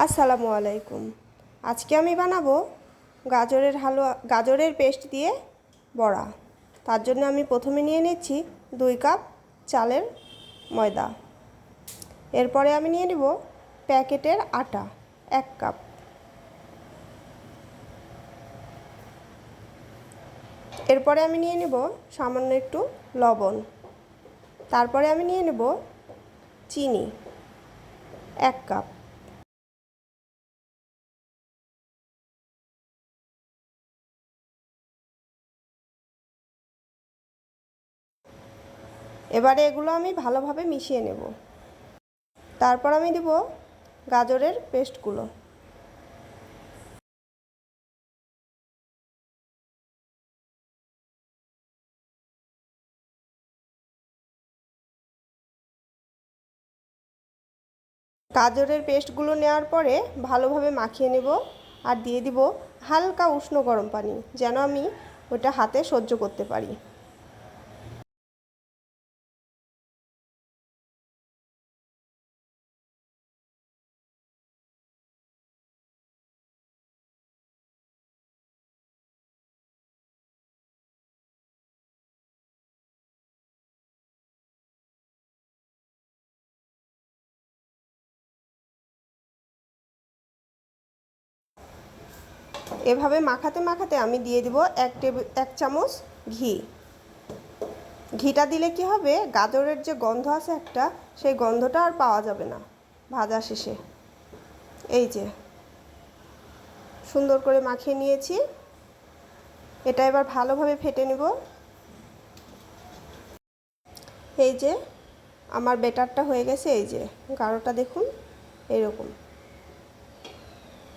আসসালামু আলাইকুম। আজকে আমি বানাবো গাজরের হালুয়া, গাজরের পেস্ট দিয়ে বড়া। তার জন্য আমি প্রথমে নিয়ে নিচ্ছি দুই কাপ চালের ময়দা। এরপরে আমি নিয়ে নেব প্যাকেটের আটা, এক কাপ। এরপরে আমি নিয়ে নেব সামান্য একটু লবণ। তারপরে আমি নিয়ে নেব চিনি, এক কাপ। এবারে এগুলো আমি ভালোভাবে মিশিয়ে নেব। তারপর আমি দেব গাজরের পেস্টগুলো। গাজরের পেস্টগুলো নেওয়ার পরে ভালোভাবে মাখিয়ে নেব আর দিয়ে দিব হালকা উষ্ণ গরম পানি, যেন আমি ওটা হাতে সহ্য করতে পারি। এভাবে মাখাতে মাখাতে আমি দিয়ে দিব এক টেবিল এক চামচ ঘি। ঘিটা দিলে কি হবে? গাজরের যে গন্ধ আছে একটা, সেই গন্ধটা আর পাওয়া যাবে না ভাজা শেষে। এই যে, সুন্দর করে মাখিয়ে নিয়েছি। এটা এবার ভালোভাবে ফেটে নেব। এই যে, আমার বেটারটা হয়ে গেছে, এই যে, গাঢ়টা দেখুন, এরকম।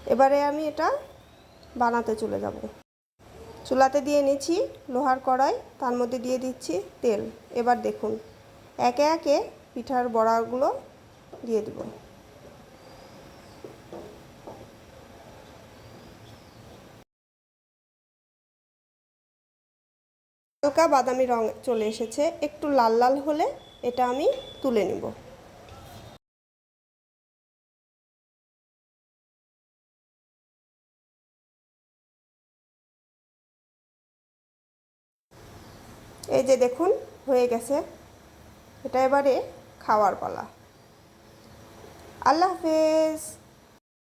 এবারে আমি এটা বানাতে চলে যাব। চুলাতে দিয়ে নিচ্ছি লোহার কড়াই, তার মধ্যে দিয়ে দিচ্ছি তেল। এবার দেখুন, একে একে পিঠার বড়াগুলো দিয়ে দেব। হালকা বাদামি রং চলে এসেছে, একটু লাল লাল হলে এটা আমি তুলে নেব। এই যে দেখুন হয়ে গেছে। এটা এবারে খাওয়ার পালা। আল্লাহ হাফেজ।